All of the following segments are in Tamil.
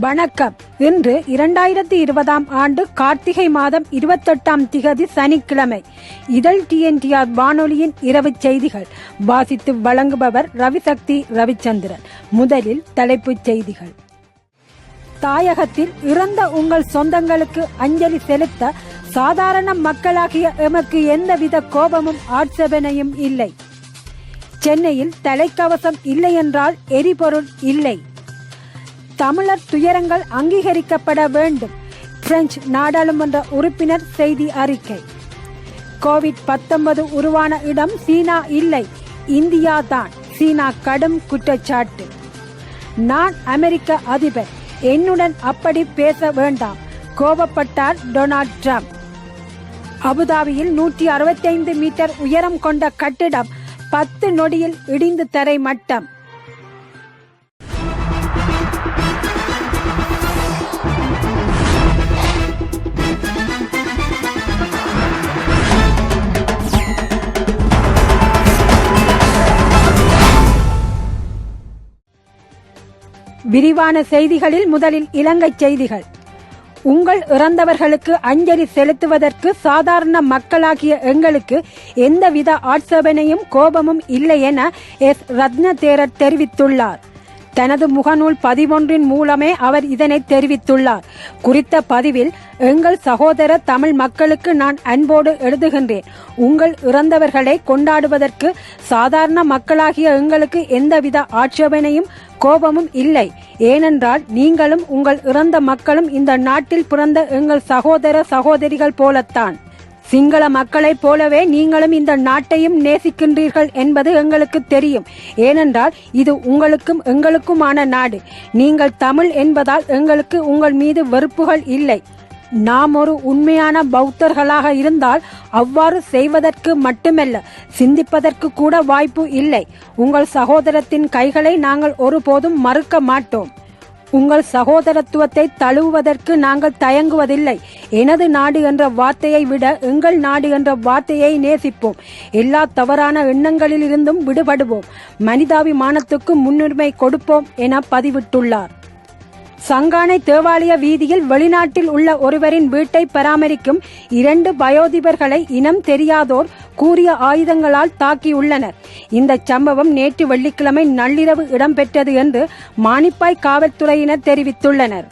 வணக்கம். இன்று இரண்டாயிரத்தி இருபதாம் ஆண்டு கார்த்திகை மாதம் இருபத்தெட்டாம் திகதி சனிக்கிழமை. இதழ் டிஎன்டிஆர் வானொலியின் இரவு செய்திகள். வாசித்து வழங்குபவர் ரவிசக்தி ரவிச்சந்திரன். முதலில் தலைப்புச் செய்திகள். தாயகத்தில் இறந்த உங்கள் சொந்தங்களுக்கு அஞ்சலி செலுத்த சாதாரண மக்களாகிய எமக்கு எந்தவித கோபமும் ஆட்சேபனையும் இல்லை. சென்னையில் தலைக்கவசம் இல்லை என்றால் எரிபொருள் இல்லை. தமிழர் துயரங்கள் அங்கீகரிக்கப்பட வேண்டும். பிரெஞ்சு நாடாளுமன்ற உறுப்பினர் செய்தி அறிக்கை. கோவிட் பத்தொன்பது உருவான இடம் சீனா இல்லை. இந்தியா தான் சீனா கடும் குற்றச்சாட்டு. நான் அமெரிக்க அதிபர். என்னுடன் அப்படி பேச வேண்டாம். கோபப்பட்டார் டொனால்ட் ட்ரம்ப். அபுதாபியில் நூற்றி அறுபத்தைந்து மீட்டர் உயரம் கொண்ட கட்டிடம் பத்து நொடியில் இடிந்து தரை மட்டம் விரிவான செய்திகளில் முதலில் இலங்கை செய்திகள். உங்கள் இறந்தவர்களுக்கு அஞ்சலி செலுத்துவதற்கு சாதாரண மக்களாகிய எங்களுக்கு எந்தவித ஆட்சேபனையும் கோபமும் இல்லை என எஸ். ரத்ன தேரர் தெரிவித்துள்ளார். தனது முகநூல் பதிவொன்றின் மூலமே அவர் இதனை தெரிவித்துள்ளார். குறித்த பதிவில் எங்கள் சகோதர தமிழ் மக்களுக்கு நான் அன்போடு எழுதுகின்றேன். உங்கள் இறந்தவர்களை கொண்டாடுவதற்கு சாதாரண மக்களாகிய எங்களுக்கு எந்தவித ஆட்சேபனையும் கோபமும் இல்லை. ஏனென்றால் நீங்களும் உங்கள் இறந்த மக்களும் இந்த நாட்டில் பிறந்த எங்கள் சகோதர சகோதரிகள் போலத்தான். சிங்கள மக்களைப் போலவே நீங்களும் இந்த நாட்டையும் நேசிக்கின்றீர்கள் என்பது எங்களுக்கு தெரியும். ஏனென்றால் இது உங்களுக்கும் எங்களுக்குமான நாடு. நீங்கள் தமிழ் என்பதால் எங்களுக்கு உங்கள் மீது வெறுப்புகள் இல்லை. நாம் ஒரு உண்மையான பௌத்தர்களாக இருந்தால் அவ்வாறு செய்வதற்கு மட்டுமல்ல சிந்திப்பதற்கு கூட வாய்ப்பு இல்லை. உங்கள் சகோதரத்தின் கைகளை நாங்கள் ஒருபோதும் மறுக்க மாட்டோம். உங்கள் சகோதரத்துவத்தை தழுவுவதற்கு நாங்கள் தயங்குவதில்லை. எனது நாடு என்ற வார்த்தையை விட எங்கள் நாடு என்ற வார்த்தையை நேசிப்போம். எல்லா தவறான எண்ணங்களில் இருந்தும் விடுபடுவோம். மனிதாபிமானத்துக்கு முன்னுரிமை கொடுப்போம் என பதிவிட்டுள்ளார். சங்கானை தேவாலய வீதியில் வெளிநாட்டில் உள்ள ஒருவரின் வீட்டை பராமரிக்கும் இரண்டு பயோதிபர்களை இனம் தெரியாதோர் கூறிய ஆயுதங்களால் தாக்கியுள்ளனர். இந்த சம்பவம் நேற்று வெள்ளிக்கிழமை நள்ளிரவு இடம்பெற்றது என்று மானிப்பாய் காவல்துறையினர் தெரிவித்துள்ளனர்.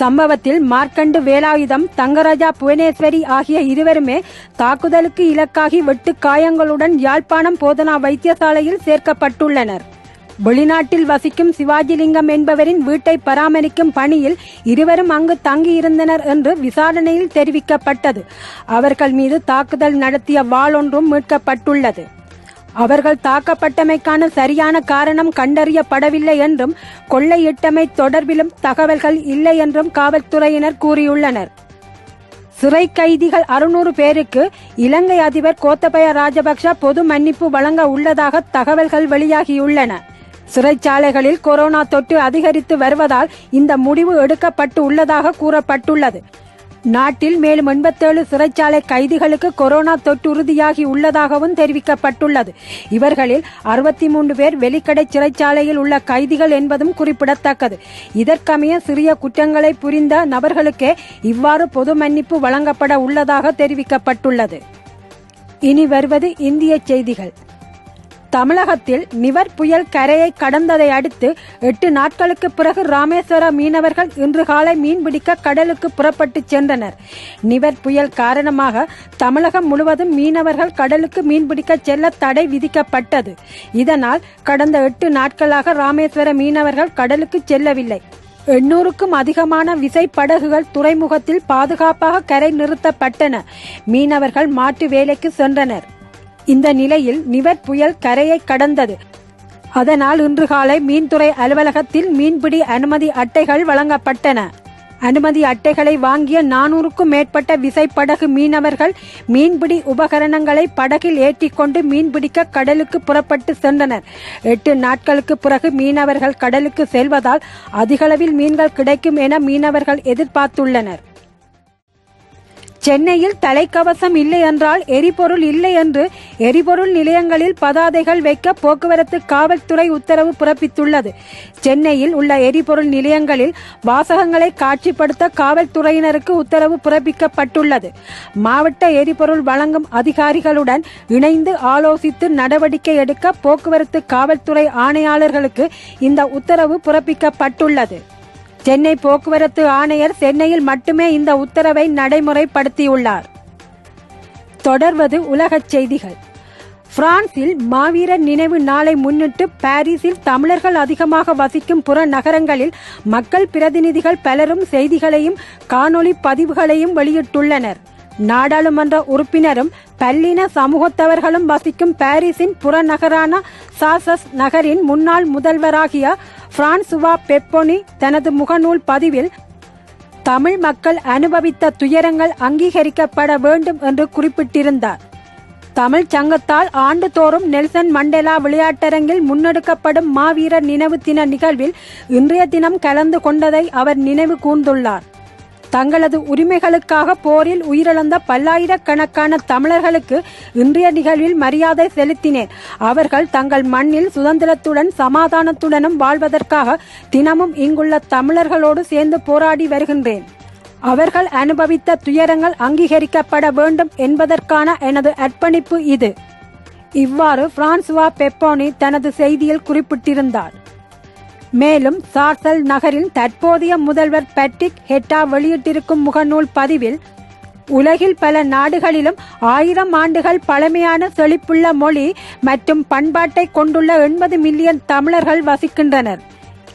சம்பவத்தில் மார்க்கண்டு வேலாயுதம் தங்கராஜா புவனேஸ்வரி ஆகிய இருவருமே தாக்குதலுக்கு இலக்காகி வெட்டு காயங்களுடன் யாழ்ப்பாணம் போதனா வைத்தியசாலையில் சேர்க்கப்பட்டுள்ளனர். வெளிநாட்டில் வசிக்கும் சிவாஜிலிங்கம் என்பவரின் வீட்டை பராமரிக்கும் பணியில் இருவரும் அங்கு தங்கியிருந்தனர் என்று விசாரணையில் தெரிவிக்கப்பட்டது. அவர்கள் மீது தாக்குதல் நடத்திய வாளொன்றும் மீட்கப்பட்டுள்ளது. அவர்கள் தாக்கப்பட்டமைக்கான சரியான காரணம் கண்டறியப்படவில்லை என்றும் கொள்ளையிட்டமை தொடர்பிலும் தகவல்கள் இல்லை என்றும் காவல்துறையினர் கூறியுள்ளனர். சிறை கைதிகள் அறுநூறு பேருக்கு இலங்கை அதிபர் கோத்தபய ராஜபக்ஷ பொது மன்னிப்பு வழங்க உள்ளதாக தகவல்கள் வெளியாகியுள்ளன. சிறைச்சாலைகளில் கொரோனா தொற்று அதிகரித்து வருவதால் இந்த முடிவு எடுக்கப்பட்டு உள்ளதாக கூறப்பட்டுள்ளது. நாட்டில் மேலும் எண்பத்தேழு சிறைச்சாலை கைதிகளுக்கு கொரோனா தொற்று உறுதியாகி உள்ளதாகவும் தெரிவிக்கப்பட்டுள்ளது. இவர்களில் அறுபத்தி மூன்று பேர் வெளிக்கடை சிறைச்சாலையில் உள்ள கைதிகள் என்பதும் குறிப்பிடத்தக்கது. இதற்கமைய சிறிய குற்றங்களை புரிந்த நபர்களுக்கே இவ்வாறு பொது மன்னிப்பு வழங்கப்பட உள்ளதாக தெரிவிக்கப்பட்டுள்ளது. இனி வருவது இந்திய செய்திகள். தமிழகத்தில் நிவர் புயல் கரையை கடந்ததை அடுத்து எட்டு நாட்களுக்கு பிறகு ராமேஸ்வர மீனவர்கள் இன்று காலை மீன்பிடிக்க கடலுக்கு புறப்பட்டு சென்றனர். நிவர் புயல் காரணமாக தமிழகம் முழுவதும் மீனவர்கள் கடலுக்கு மீன்பிடிக்க செல்ல தடை விதிக்கப்பட்டது. இதனால் கடந்த எட்டு நாட்களாக ராமேஸ்வர மீனவர்கள் கடலுக்கு செல்லவில்லை. எண்ணூறுக்கும் அதிகமான விசைப்படகுகள் துறைமுகத்தில் பாதுகாப்பாக கரை நிறுத்தப்பட்டன. மீனவர்கள் மாட்டு வேலைக்கு சென்றனர். இந்த நிலையில் நிவர் புயல் கரையை கடந்தது. அதனால் இன்று காலை மீன்துறை அலுவலகத்தில் மீன்பிடி அனுமதி அட்டைகள் வழங்கப்பட்டன. அனுமதி அட்டைகளை வாங்கிய நானூறுக்கும் மேற்பட்ட விசைப்படகு மீனவர்கள் மீன்பிடி உபகரணங்களை படகில் ஏற்றிக்கொண்டு மீன்பிடிக்க கடலுக்கு புறப்பட்டு சென்றனர். எட்டு நாட்களுக்கு பிறகு மீனவர்கள் கடலுக்கு செல்வதால் அதிகளவில் மீன்கள் கிடைக்கும் என மீனவர்கள் எதிர்பார்த்துள்ளனர். சென்னையில் தலைக்கவசம் இல்லை என்றால் எரிபொருள் இல்லை என்று எரிபொருள் நிலையங்களில் பதாதைகள் வைக்க போக்குவரத்து காவல்துறை உத்தரவு பிறப்பித்துள்ளது. சென்னையில் உள்ள எரிபொருள் நிலையங்களில் வாசகங்களை காட்சிப்படுத்த காவல்துறையினருக்கு உத்தரவு பிறப்பிக்கப்பட்டுள்ளது. மாவட்ட எரிபொருள் வழங்கும் அதிகாரிகளுடன் இணைந்து ஆலோசித்து நடவடிக்கை எடுக்க போக்குவரத்து காவல்துறை ஆணையாளர்களுக்கு இந்த உத்தரவு பிறப்பிக்கப்பட்டுள்ளது. சென்னை போக்குவரத்து ஆணையர் சென்னையில் மட்டுமே இந்த உத்தரவை நடைமுறைப்படுத்தியுள்ளார். தொடர்வது உலகச் செய்திகள். பிரான்சில் மாவீரர் நினைவு நாளை முன்னிட்டு பாரிஸில் தமிழர்கள் அதிகமாக வசிக்கும் புற நகரங்களில் மக்கள் பிரதிநிதிகள் பலரும் செய்திகளையும் காணொலி பதிவுகளையும் வெளியிட்டுள்ளனர். நாடாளுமன்ற உறுப்பினரும் பல்லின சமூகத்தவர்களும் வசிக்கும் பாரிஸின் புறநகரான சாசஸ் நகரின் முன்னாள் முதல்வராகிய பிரான்சுவா பெப்பொனி தனது முகநூல் பதிவில் தமிழ் மக்கள் அனுபவித்த துயரங்கள் அங்கீகரிக்கப்பட வேண்டும் என்று குறிப்பிட்டிருந்தார். தமிழ் சங்கத்தால் ஆண்டுதோறும் நெல்சன் மண்டேலா விளையாட்டரங்கில் முன்னெடுக்கப்படும் மாவீரர் நினைவு தின நிகழ்வில் இன்றைய தினம் கலந்து கொண்டதை அவர் நினைவு கூர்ந்துள்ளார். தங்களது உரிமைகளுக்காக போரில் உயிரிழந்த பல்லாயிரக்கணக்கான தமிழர்களுக்கு இன்றைய நிகழ்வில் மரியாதை செலுத்தினேன். அவர்கள் தங்கள் மண்ணில் சுதந்திரத்துடன் சமாதானத்துடனும் வாழ்வதற்காக தினமும் இங்குள்ள தமிழர்களோடு சேர்ந்து போராடி வருகின்றேன். அவர்கள் அனுபவித்த துயரங்கள் அங்கீகரிக்கப்பட வேண்டும் என்பதற்கான எனது அர்ப்பணிப்பு இது. இவ்வாறு பிரான்சுவா பெப்போனி தனது செய்தியில் குறிப்பிட்டிருந்தார். மேலும் சார்சல் நகரின் தற்போதைய முதல்வர் பேட்ரிக் ஹெட்டா வெளியிட்டிருக்கும் முகநூல் பதிவில் உலகில் பல நாடுகளிலும் ஆயிரம் ஆண்டுகள் பழமையான செழிப்புள்ள மொழி மற்றும் பண்பாட்டை கொண்டுள்ள எண்பது மில்லியன் தமிழர்கள் வசிக்கின்றனர்.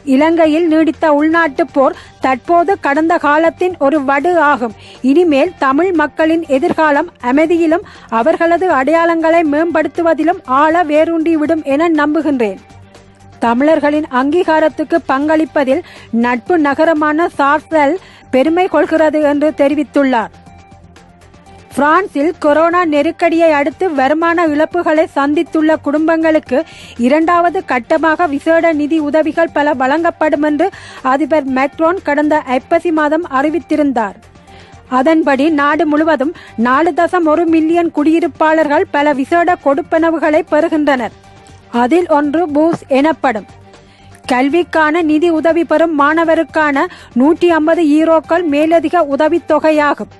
இலங்கையில் நீடித்த உள்நாட்டு போர் தற்போது கடந்த காலத்தின் ஒரு வடு ஆகும். இனிமேல் தமிழ் மக்களின் எதிர்காலம் அமைதியிலும் அவர்களது அடையாளங்களை மேம்படுத்துவதிலும் ஆழ வேரூண்டிவிடும் என நம்புகின்றேன். தமிழர்களின் அங்கீகாரத்துக்கு பங்களிப்பதில் நட்பு நகரமான சார்சல் பெருமை கொள்கிறது என்று தெரிவித்துள்ளார். பிரான்சில் கொரோனா நெருக்கடியை அடுத்து வருமான இழப்புகளை சந்தித்துள்ள குடும்பங்களுக்கு இரண்டாவது கட்டமாக விசேட நிதி உதவிகள் பல வழங்கப்படும் என்று அதிபர் மேக்ரோன் கடந்த ஐப்பசி மாதம் அறிவித்திருந்தார். அதன்படி நாடு முழுவதும் நாலு தசம் ஒரு மில்லியன் குடியிருப்பாளர்கள் பல விசேட கொடுப்பனவுகளை பெறுகின்றனர். அதில் ஒன்று பூஸ் எனப்படும். கல்விக்கான நிதி உதவி பெறும் மாணவருக்கான நூற்றி ஐம்பது ஈரோக்கள் மேலதிக உதவித்தொகையாகும்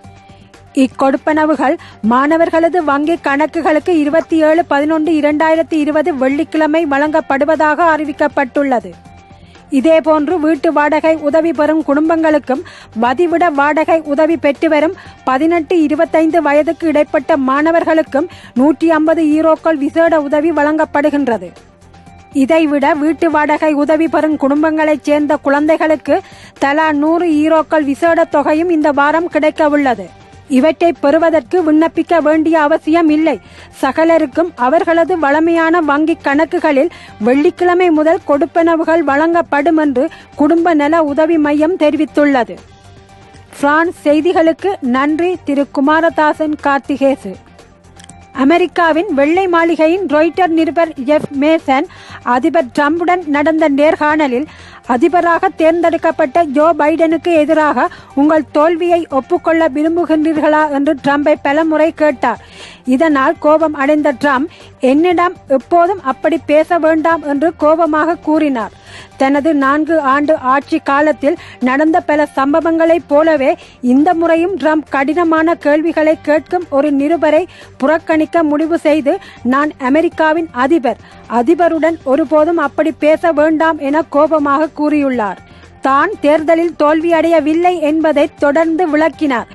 இக்கொடுப்பனவுகள் மாணவர்களது வங்கி கணக்குகளுக்கு இருபத்தி ஏழு பதினொன்று இரண்டாயிரத்தி இருபது வெள்ளிக்கிழமை வழங்கப்படுவதாக அறிவிக்கப்பட்டுள்ளது. இதேபோன்று வீட்டு வாடகை உதவி பெறும் குடும்பங்களுக்கும் மதிவிட வாடகை உதவி பெற்று வரும் பதினெட்டு இருபத்தைந்து வயதுக்கு இடைப்பட்ட மாணவர்களுக்கும் நூற்றி ஐம்பது ஈரோக்கள் விசேட உதவி வழங்கப்படுகின்றது. இதைவிட வீட்டு வாடகை உதவி பெறும் குடும்பங்களைச் சேர்ந்த குழந்தைகளுக்கு தலா நூறு ஈரோக்கள் விசேட தொகையும் இந்த வாரம் கிடைக்க உள்ளது இவற்றை பெறுவதற்கு விண்ணப்பிக்க வேண்டிய அவசியம் இல்லை சகலருக்கும் அவர்களது வளமையான வங்கி கணக்குகளில் வெள்ளிக்கிழமை முதல் கொடுப்பனவுகள் வழங்கப்படும் என்று குடும்ப நல உதவி மையம் தெரிவித்துள்ளது. பிரான்ஸ் செய்திகளுக்கு நன்றி திரு. குமாரதாசன் கார்த்திகேசு. அமெரிக்காவின் வெள்ளை மாளிகையின் ரொய்ட்டர் நிருபர் எஃப் மேசன் அதிபர் டிரம்புடன் நடந்த நேர்காணலில் அதிபராக தேர்ந்தெடுக்கப்பட்ட ஜோ பைடனுக்கு எதிராக உங்கள் தோல்வியை ஒப்புக்கொள்ள விரும்புகின்றீர்களா என்று ட்ரம்பை பலமுறை கேட்டார். இதனால் கோபம் அடைந்த ட்ரம்ப் என்னிடம் எப்போதும் அப்படி பேச வேண்டாம் என்று கோபமாக கூறினார். தனது நான்கு ஆண்டு ஆட்சி காலத்தில் நடந்த பல சம்பவங்களைப் போலவே இந்த முறையும் ட்ரம்ப் கடினமான கேள்விகளை கேட்கும் ஒரு நிருபரை புறக்கணிக்க முடிவு செய்து நான் அமெரிக்காவின் அதிபர். அதிபருடன் ஒருபோதும் அப்படி பேச வேண்டாம் என கோபமாக கூறியுள்ளார். தான் தேர்தலில் தோல்வியடையவில்லை என்பதை தொடர்ந்து விளக்கினார்.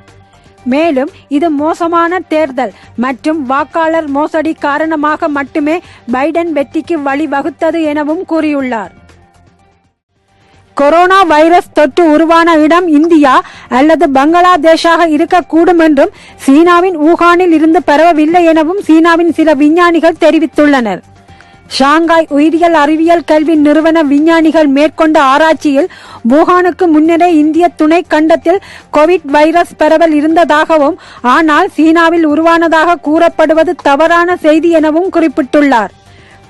மேலும் இது மோசமான தேர்தல் மற்றும் வாக்காளர் மோசடி காரணமாக மட்டுமே பைடன் வெற்றிக்கு வழிவகுத்தது எனவும் கூறியுள்ளார். கொரோனா வைரஸ் தொற்று உருவான இடம் இந்தியா அல்லது பங்களாதேஷாக இருக்கக்கூடும் என்றும் சீனாவின் ஊகானில் இருந்து பரவவில்லை எனவும் சீனாவின் சில விஞ்ஞானிகள் தெரிவித்துள்ளனர். ஷாங்காய் உயிரியல் அறிவியல் கல்வி நிறுவன விஞ்ஞானிகள் மேற்கொண்ட ஆராய்ச்சியில் வுகானுக்கு முன்னரே இந்திய துணை கண்டத்தில் கோவிட் வைரஸ் பரவல் இருந்ததாகவும் ஆனால் சீனாவில் உருவானதாக கூறப்படுவது தவறான செய்தி எனவும் குறிப்பிட்டுள்ளார்.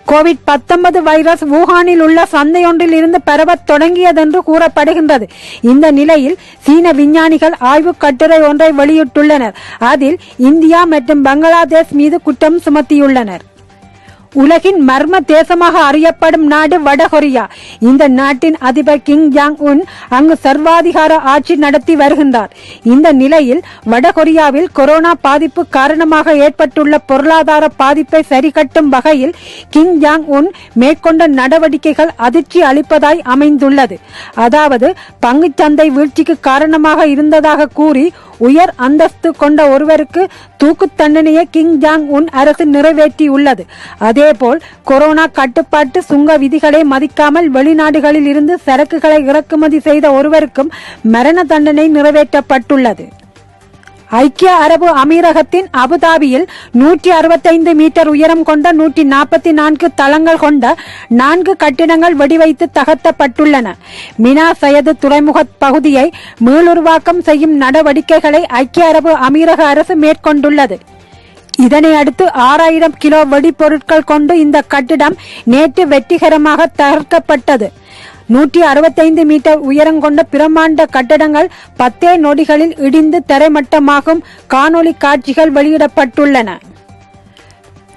கோவிட் பத்தொன்பது வைரஸ் வூஹானில் உள்ள சந்தையொன்றில் இருந்து பரவத் தொடங்கியதென்று கூறப்படுகின்றது. இந்த நிலையில் சீன விஞ்ஞானிகள் ஆய்வு கட்டுரை ஒன்றை வெளியிட்டுள்ளனர். அதில் இந்தியா மற்றும் பங்களாதேஷ் மீது குற்றம் சுமத்தியுள்ளனர். உலகின் மர்ம தேசமாக அறியப்படும் நாடு வடகொரியா. இந்த நாட்டின் அதிபர் கிங் ஜாங் உன் அங்கு சர்வாதிகார ஆட்சி நடத்தி வருகின்றார். இந்த நிலையில் வடகொரியாவில் கொரோனா பாதிப்பு காரணமாக ஏற்பட்டுள்ள பொருளாதார பாதிப்பை சரிகட்டும் வகையில் கிங் ஜாங் உன் மேற்கொண்ட நடவடிக்கைகள் அதிர்ச்சி அளிப்பதாய் அமைந்துள்ளது. அதாவது பங்குச்சந்தை வீழ்ச்சிக்கு காரணமாக இருந்ததாக கூறி உயர் அந்தஸ்து கொண்ட ஒருவருக்கு தூக்கு தண்டனையை கிங் ஜாங் உன் அரசு நிறைவேற்றியுள்ளது. அதேபோல் கொரோனா கட்டுப்பாட்டு சுங்க விதிகளை மதிக்காமல் வெளிநாடுகளில் இருந்து சரக்குகளை இறக்குமதி செய்த ஒருவருக்கும் மரண தண்டனை நிறைவேற்றப்பட்டுள்ளது. ஐக்கிய அரபு அமீரகத்தின் அபுதாபியில் நூற்றி அறுபத்தைந்து மீட்டர் உயரம் கொண்ட நூற்றி நாற்பத்தி நான்கு தளங்கள் கொண்ட நான்கு கட்டிடங்கள் வெடிவைத்து தகர்த்தப்பட்டுள்ளன. மினா சயது துறைமுக பகுதியை மீளுருவாக்கம் செய்யும் நடவடிக்கைகளை ஐக்கிய அரபு அமீரக அரசு மேற்கொண்டுள்ளது. இதனை அடுத்து ஆறாயிரம் கிலோ வெடிப்பொருட்கள் கொண்டு இந்த கட்டிடம் நேற்று வெற்றிகரமாக தகர்க்கப்பட்டது. நூற்றி அறுபத்தைந்து மீட்டர் உயரம் கொண்ட பிரம்மாண்ட கட்டடங்கள் பத்தே நொடிகளில் இடிந்து தரைமட்டமாகும் காணொலி காட்சிகள் வெளியிடப்பட்டுள்ளன.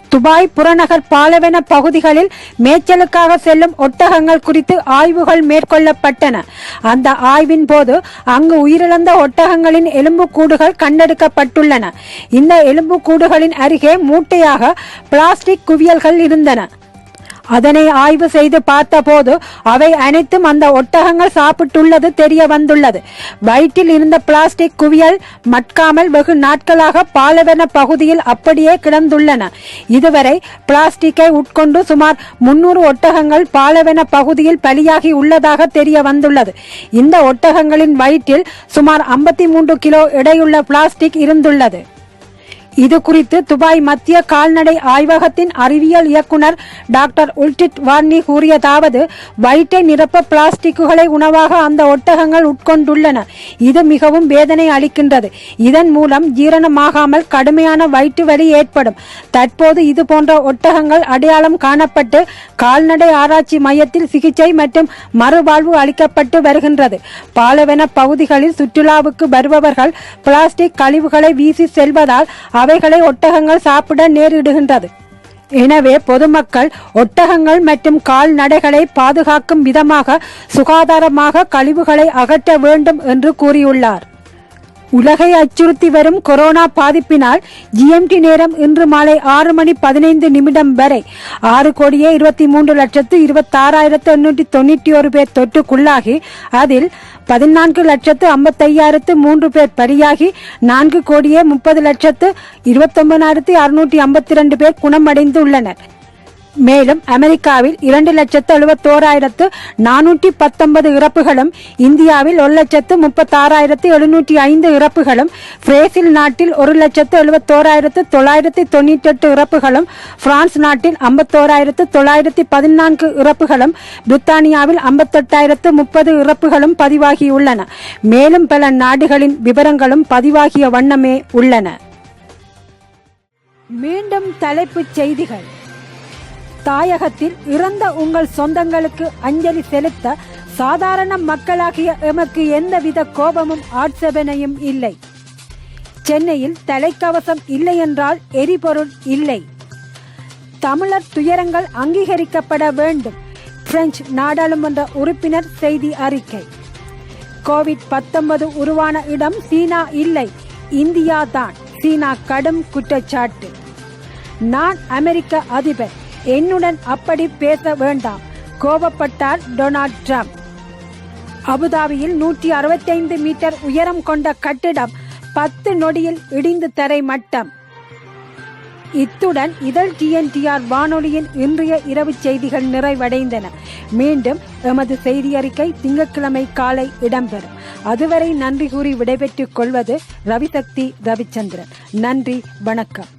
துபாய் புறநகர் பாலவென பகுதிகளில் மேய்ச்சலுக்காக செல்லும் ஒட்டகங்கள் குறித்து ஆய்வுகள் மேற்கொள்ளப்பட்டன. அந்த ஆய்வின் போது அங்கு உயிரிழந்த ஒட்டகங்களின் எலும்புக்கூடுகள் கண்டெடுக்கப்பட்டுள்ளன. இந்த எலும்புக்கூடுகளின் அருகே மூட்டையாக பிளாஸ்டிக் குவியல்கள் இருந்தன. அதனை ஆய்வு செய்து பார்த்தபோது அவை அனைத்தும் அந்த ஒட்டகங்கள் சாப்பிட்டுள்ளது தெரிய வந்துள்ளது வயிற்றில் இருந்த பிளாஸ்டிக் குவியல் மட்காமல் வெகு நாட்களாக பாலவன பகுதியில் அப்படியே கிடந்துள்ளன. இதுவரை பிளாஸ்டிக்கை உட்கொண்டு சுமார் முன்னூறு ஒட்டகங்கள் பாலவன பகுதியில் பலியாகி உள்ளதாக தெரிய வந்துள்ளது இந்த ஒட்டகங்களின் வயிற்றில் சுமார் ஐம்பத்தி மூன்று கிலோ எடையுள்ள பிளாஸ்டிக் இருந்துள்ளது. இது குறித்து துபாய் மத்திய கால்நடை ஆய்வகத்தின் அறிவியல் இயக்குனர் டாக்டர் உல்டிட் வார்னி கூறியதாவது வயிற்றை நிரப்ப பிளாஸ்டிக்குகளை உணவாக அந்த ஒட்டகங்கள் உட்கொண்டுள்ளன. இது மிகவும் வேதனை அளிக்கின்றது. இதன் மூலம் ஜீரணமாகாமல் கடுமையான வயிற்று வலி ஏற்படும். தற்போது இது போன்ற ஒட்டகங்கள் அடையாளம் காணப்பட்டு கால்நடை ஆராய்ச்சி மையத்தில் சிகிச்சை மற்றும் மறுவாழ்வு அளிக்கப்பட்டு வருகின்றது. பாலவன பகுதிகளில் சுற்றுலாவுக்கு வருபவர்கள் பிளாஸ்டிக் கழிவுகளை வீசி செல்வதால் அவைகளை ஒட்டகங்கள் சாப்பிட நேரிடுகின்றது. எனவே பொதுமக்கள் ஒட்டகங்கள் மற்றும் கால்நடைகளை பாதுகாக்கும் விதமாக சுகாதாரமாக கழிவுகளை அகற்ற வேண்டும் என்று கூறியுள்ளார். உலகை அச்சுறுத்தி வரும் கொரோனா பாதிப்பினால் ஜிஎம்டி நேரம் இன்று மாலை ஆறு மணி பதினைந்து நிமிடம் வரை ஆறு கோடியே இருபத்தி மூன்று லட்சத்து இருபத்தாறாயிரத்து எண்ணூற்றி தொண்ணூற்றி ஒரு பேர் தொற்றுக்குள்ளாகி அதில் பதினான்கு லட்சத்து ஐம்பத்தையாயிரத்து மூன்று பேர் பலியாகி நான்கு கோடியே முப்பது லட்சத்து இருபத்தொன்பதாயிரத்தி அறுநூற்றி ஐம்பத்தி ரெண்டு பேர் குணமடைந்துள்ளனர். மேலும் அமெரிக்காவில் இரண்டு லட்சத்து எழுபத்தோராயிரத்து நானூற்றி பத்தொன்பது இறப்புகளும் இந்தியாவில் ஒரு லட்சத்து முப்பத்தாறாயிரத்து எழுநூற்றி ஐந்து இறப்புகளும் பிரேசில் நாட்டில் ஒரு லட்சத்து எழுபத்தோராயிரத்து தொள்ளாயிரத்தி தொண்ணூற்றி எட்டு இறப்புகளும் பிரான்ஸ் நாட்டில் ஐம்பத்தோராயிரத்து தொள்ளாயிரத்தி பதினான்கு இறப்புகளும் பிரித்தானியாவில் ஐம்பத்தெட்டாயிரத்து முப்பது இறப்புகளும் பதிவாகியுள்ளன. மேலும் பல நாடுகளின் விவரங்களும் பதிவாகிய வண்ணமே உள்ளன. மீண்டும் தலைப்புச் செய்திகள். தாயகத்தில் இறந்த உங்கள் சொந்தங்களுக்கு அஞ்சலி செலுத்த சாதாரண மக்களாகிய எமக்கு எந்தவித கோபமும் ஆட்சேபனையும் இல்லை. சென்னையில் தலைக்கவசம் இல்லை என்றால் எரிபொருள் இல்லை. தமிழர் துயரங்கள் அங்கீகரிக்கப்பட வேண்டும். பிரெஞ்சு நாடாளுமன்ற உறுப்பினர் செய்தி அறிக்கை. கோவிட் பத்தொன்பது உருவான இடம் சீனா இல்லை. இந்தியா தான் சீனா கடும் குற்றச்சாட்டு. நான் அமெரிக்க அதிபர். என்னுடன் அப்படி பேச வேண்டாம். கோபப்பட்டார் டொனால்ட் ட்ரம்ப். அபுதாபியில் நூற்றி அறுபத்தைந்து மீட்டர் உயரம் கொண்ட கட்டிடம் பத்து நொடியில் இடிந்து தரை மட்டம் இத்துடன் இதழ் டிஎன்டிஆர் வானொலியின் இன்றைய இரவு செய்திகள் நிறைவடைந்தன. மீண்டும் எமது செய்தி அறிக்கை திங்கட்கிழமை காலை இடம்பெறும். அதுவரை நன்றி கூறி விடைபெற்றுக் கொள்வது ரவிசக்தி ரவிச்சந்திரன். நன்றி வணக்கம்.